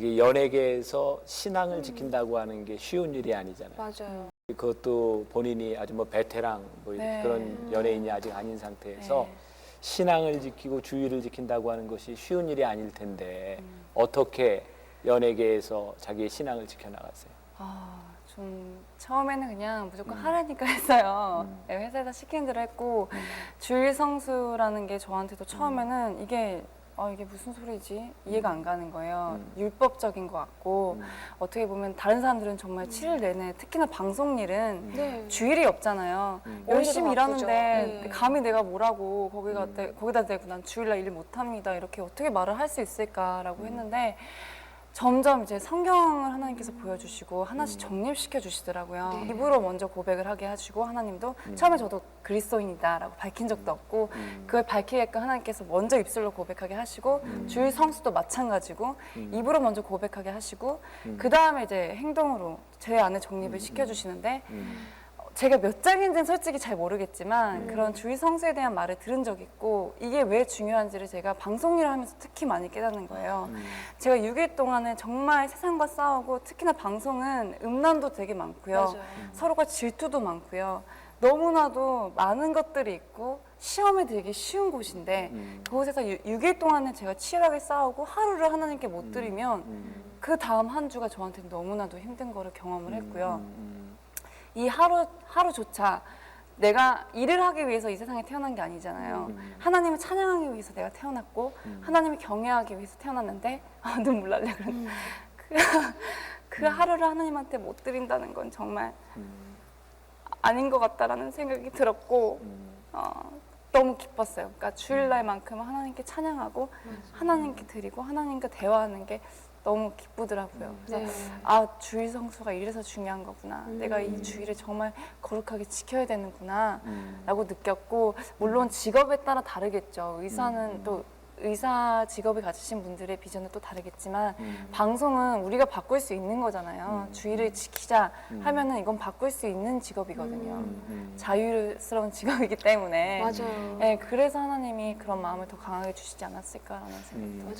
이게 연예계에서 신앙을 지킨다고 하는 게 쉬운 일이 아니잖아요. 맞아요. 그것도 본인이 아주 뭐 베테랑 뭐 네. 그런 연예인이 아직 아닌 상태에서 네. 신앙을 지키고 주의를 지킨다고 하는 것이 쉬운 일이 아닐 텐데 음. 어떻게 연예계에서 자기의 신앙을 지켜나갔어요? 아, 좀 처음에는 그냥 무조건 음. 하라니까 했어요. 음. 네, 회사에서 시키는 대로 했고 주일 성수라는 게 저한테도 처음에는 이게 아, 이게 무슨 소리지? 이해가 안 가는 거예요. 음. 율법적인 것 같고 음. 어떻게 보면 다른 사람들은 정말 음. 7일 내내 특히나 방송 일은 네. 주일이 없잖아요. 음. 열심히 바쁘죠. 일하는데 네. 감히 내가 뭐라고 거기가 음. 대, 거기다 대고 난 주일날 일 못합니다 이렇게 어떻게 말을 할 수 있을까라고 음. 했는데 점점 이제 성경을 하나님께서 보여주시고 하나씩 음. 정립시켜 주시더라고요. 네. 입으로 먼저 고백을 하게 하시고 하나님도 음. 처음에 저도 그리스도인이다라고 밝힌 적도 없고 음. 그걸 밝히게끔 하나님께서 먼저 입술로 고백하게 하시고 음. 주일 성수도 마찬가지고 음. 입으로 먼저 고백하게 하시고 음. 그 다음에 이제 행동으로 제 안에 정립을 음. 시켜 주시는데 음. 제가 몇 장인지는 솔직히 잘 모르겠지만 음. 그런 주의 성수에 대한 말을 들은 적 있고 이게 왜 중요한지를 제가 방송 일을 하면서 특히 많이 깨닫는 거예요. 음. 제가 6일 동안은 정말 세상과 싸우고 특히나 방송은 음란도 되게 많고요. 맞아요. 서로가 질투도 많고요. 너무나도 많은 것들이 있고 시험에 들기 쉬운 곳인데 음. 그곳에서 6일 동안은 제가 치열하게 싸우고 하루를 하나님께 못 드리면 음. 그 다음 한 주가 저한테 너무나도 힘든 거를 경험을 했고요. 음. 이 하루 하루조차 내가 일을 하기 위해서 이 세상에 태어난 게 아니잖아요. 음. 하나님을 찬양하기 위해서 내가 태어났고 음. 하나님을 경외하기 위해서 태어났는데 아 눈물 날려 그런 음. 그 하루를 하나님한테 못 드린다는 건 정말 음. 아닌 것 같다라는 생각이 들었고 음. 어, 너무 기뻤어요. 그러니까 주일날만큼은 하나님께 찬양하고 하나님께 드리고 하나님과 대화하는 게 너무 기쁘더라고요. 그래서 네. 아 주일 성수가 이래서 중요한 거구나. 음. 내가 이 주일을 정말 거룩하게 지켜야 되는구나. 음. 라고 느꼈고 물론 직업에 따라 다르겠죠. 의사는 음. 또 의사 직업을 가지신 분들의 비전은 또 다르겠지만 음. 방송은 우리가 바꿀 수 있는 거잖아요. 음. 주의를 지키자 음. 하면은 이건 바꿀 수 있는 직업이거든요. 음. 음. 자유스러운 직업이기 때문에 맞아요. 네, 그래서 하나님이 그런 마음을 더 강하게 주시지 않았을까라는 생각이 음. 들어요.